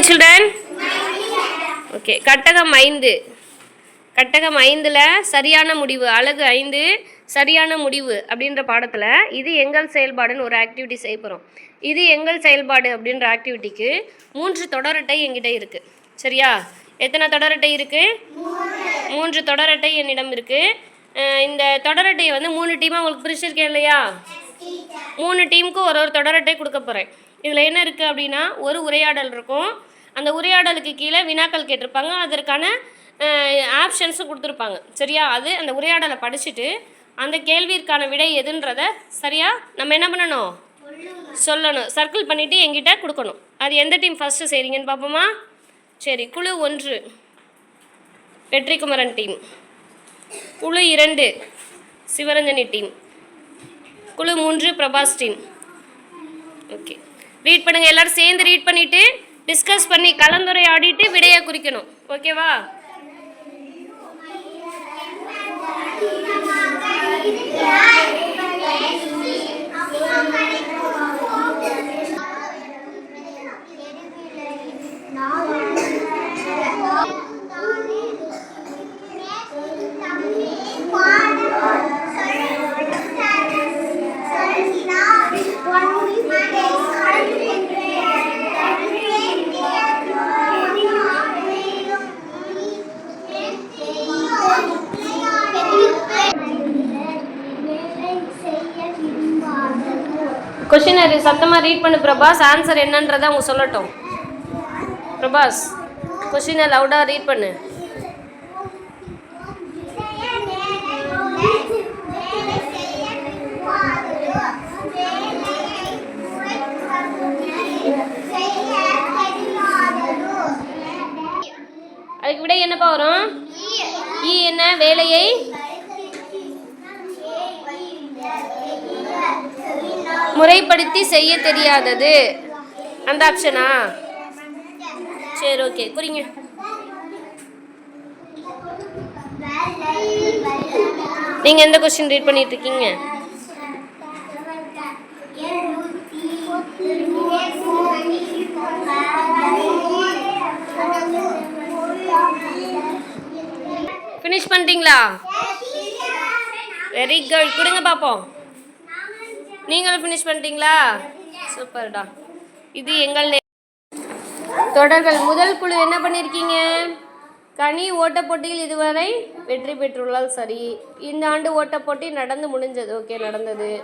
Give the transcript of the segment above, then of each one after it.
Morning children okay கட்டகம் ஐந்து. கட்டகம் ஐந்தில் சரியான முடிவு அழகு ஐந்து சரியான முடிவு அப்படின்ற பாடத்தில் இது எங்கள் செயல்பாடுன்னு ஒரு ஆக்டிவிட்டி செய்ய போகிறோம் இது எங்கள் செயல்பாடு அப்படின்ற ஆக்டிவிட்டிக்கு மூன்று தொடரட்டை என்கிட்ட இருக்குது சரியா? எத்தனை தொடரட்டை இருக்குது மூன்று தொடரட்டை என்னிடம் இருக்குது இந்த தொடரட்டையை வந்து மூணு டீமாக உங்களுக்கு பிரிச்சிருக்கேன் இல்லையா? மூணு டீமுக்கு ஒரு ஒரு தொடரட்டை கொடுக்க போகிறேன் இதில் என்ன இருக்குது அப்படின்னா ஒரு உரையாடல் இருக்கும். அந்த உரையாடலுக்கு கீழே வினாக்கள் கேட்டிருப்பாங்க. அதற்கான ஆப்ஷன்ஸும் கொடுத்துருப்பாங்க. சரியா? அது அந்த உரையாடலை படிச்சுட்டு அந்த கேள்விக்கான விடை எதுன்றத சரியா நம்ம என்ன பண்ணணும்? சொல்லணும். சர்க்கிள் பண்ணிவிட்டு எங்கிட்ட கொடுக்கணும். அது எந்த டீம் ஃபஸ்ட்டு செய்கிறீங்கன்னு பார்ப்போமா? சரி குழு ஒன்று. வெற்றிக்குமரன் டீம் குழு இரண்டு. சிவரஞ்சனி டீம் குழு மூன்று பிரபாஸ் டீம் ஓகே ரீட் பண்ணுங்கள் எல்லோரும் சேர்ந்து ரீட் பண்ணிவிட்டு டிஸ்கஸ் பண்ணி கலந்துரையாடிட்டு விடையை குறிக்கணும் ஓகேவா கொஷின் அது சத்தமாக ரீட் பண்ணு பிரபாஸ். ஆன்சர் என்னன்றதை அவங்க சொல்லட்டும். பிரபாஸ் கொஷினை லவுடாக ரீட் பண்ணு. அதுக்கு விட என்னப்பா வரும்? ஈ என்ன? வேலையை? முறைப்படுத்தி செய்ய தெரியாதது. அந்த ஆப்ஷனா சரி ஓகே குறிங்க நீங்கள் எந்த கொஸ்டின் ரீட் பண்ணிட்டு இருக்கீங்க ஃபினிஷ் பண்ணிட்டீங்களா? வெரி குட் கொடுங்க பார்ப்போம் நீங்களும் ஃபினிஷ் பண்ணிட்டீங்களா? சூப்பர்டா. இது எங்கள் நே- தொடர்கள். முதல் குழு என்ன பண்ணியிருக்கீங்க கனி ஓட்டப் போட்டியில் இதுவரை வெற்றி பெற்றுள்ளால் சரி. இந்த ஆண்டு ஓட்டப் போட்டி நடந்து முடிஞ்சது. ஓகே நடந்தது.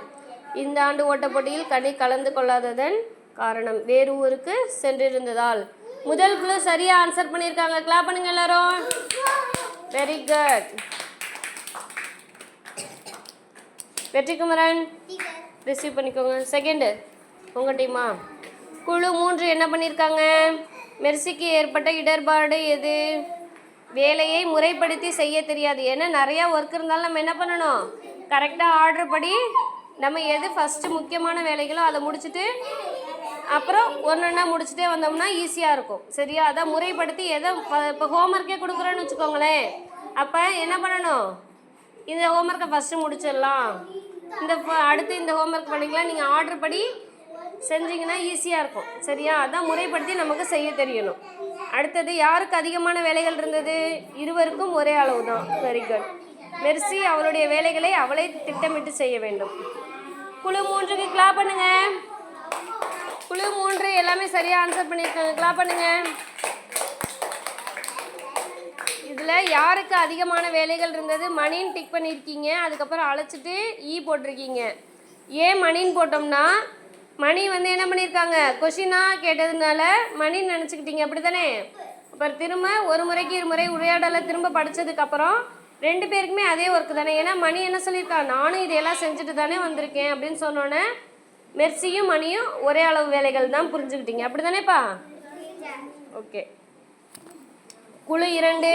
இந்த ஆண்டு ஓட்டப் போட்டியில் கனி கலந்து கொள்ளாததன் காரணம் வேறு ஊருக்கு சென்றிருந்ததால். முதல் குழு சரியாக ஆன்சர் பண்ணியிருக்காங்க. கிளாப் பண்ணுங்க எல்லாரும். வெரி குட் வெற்றி குமரன் ரிசீவ் பண்ணிக்கோங்க. செகண்டு உங்கள் டீமா குழு மூன்று என்ன பண்ணியிருக்காங்க மெர்சிக்கு ஏற்பட்ட இடர்பாடு எது? வேலையை முறைப்படுத்தி செய்ய தெரியாது. ஏன்னா நிறையா ஒர்க் இருந்தாலும் நம்ம என்ன பண்ணணும்? கரெக்டாக ஆர்டர் படி நம்ம எது ஃபஸ்ட்டு முக்கியமான வேலைகளோ அதை முடிச்சுட்டு அப்புறம் ஒன்று ஒன்றா முடிச்சுட்டே வந்தோம்னா ஈஸியாக இருக்கும். சரியா? அதை முறைப்படுத்தி எதை இப்போ ஹோம்ஒர்க்கே கொடுக்குறோன்னு வச்சுக்கோங்களேன். அப்போ என்ன பண்ணணும்? இந்த ஹோம்ஒர்க்கை ஃபஸ்ட்டு முடிச்சிடலாம். இந்த அடுத்து இந்த ஹோம்ஒர்க் பண்ணிக்கலாம் நீங்கள் ஆர்டர் படி செஞ்சிங்கன்னா ஈஸியாக இருக்கும். சரியா? அதான் முறைப்படுத்தி நமக்கு செய்ய தெரியணும். அடுத்தது யாருக்கு அதிகமான வேலைகள் இருந்தது? இருவருக்கும் ஒரே அளவு தான். வெரி குட் மெர்சி அவளுடைய வேலைகளை அவளை திட்டமிட்டு செய்ய வேண்டும். குழு மூன்றுக்கு கிளா பண்ணுங்க. குழு மூன்று எல்லாமே சரியாக ஆன்சர் பண்ணியிருக்காங்க. கிளா பண்ணுங்க. இதில் யாருக்கு அதிகமான வேலைகள் இருந்தது? மணின்னு டிக் பண்ணியிருக்கீங்க அதுக்கப்புறம் அழைச்சிட்டு ஈ போட்டிருக்கீங்க. ஏன் மணின்னு போட்டோம்னா மணி வந்து என்ன பண்ணியிருக்காங்க கொஷினாக கேட்டதுனால மணின்னு நினச்சிக்கிட்டீங்க. அப்படி தானே அப்புறம் திரும்ப ஒரு முறைக்கு இரு முறை உரையாடலை திரும்ப படித்ததுக்கப்புறம் ரெண்டு பேருக்குமே அதே ஒர்க்கு தானே. ஏன்னா மணி என்ன சொல்லியிருக்காங்க நானும் இதையெல்லாம் செஞ்சுட்டு தானே வந்திருக்கேன் அப்படின்னு சொன்னோன்னே மெர்சியும் மணியும் ஒரே அளவு வேலைகள் தான் புரிஞ்சுக்கிட்டீங்க. அப்படி தானேப்பா ஓகே குழு இரண்டு.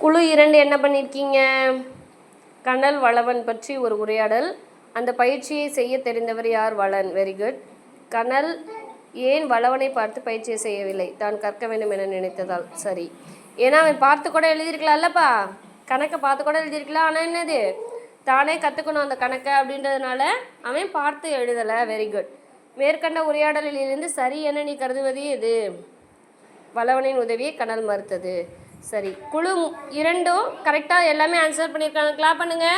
குழு இரண்டு என்ன பண்ணியிருக்கீங்க கனல் வளவன் பற்றி ஒரு உரையாடல். அந்த பயிற்சியை செய்ய தெரிந்தவர் யார்? வளன். வெரி குட் கனல் ஏன் வளவனை பார்த்து பயிற்சியை செய்யவில்லை? தான் கற்க வேண்டும் என நினைத்ததால். சரி. ஏன்னா அவன் பார்த்து கூட எழுதியிருக்கலாம்லப்பா கணக்கை பார்த்து கூட எழுதியிருக்கலாம். ஆனால் என்னது? தானே கற்றுக்கணும் அந்த கணக்கை அப்படின்றதுனால அவன் பார்த்து எழுதலை. வெரி குட் மேற்கண்ட உரையாடலில் இருந்து சரி என நீ கருதுவது எது? வல்லவனின் உதவியை கனல் மறுத்தது. சரி. குழு இரண்டும் கரெக்டாக எல்லாமே ஆன்சர் பண்ணியிருக்காங்க. கிளாப் பண்ணுங்க.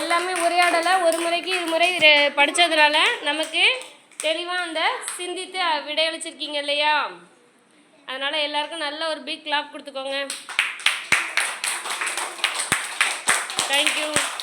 எல்லாமே உரையாடலை ஒரு முறைக்கு இரு முறை படித்ததுனால நமக்கு தெளிவாக அந்த சிந்தித்து விடையளிச்சிருக்கீங்க இல்லையா? அதனால் எல்லாருக்கும் நல்ல ஒரு பிக் கிளாப் கொடுத்துக்கோங்க. Thank you.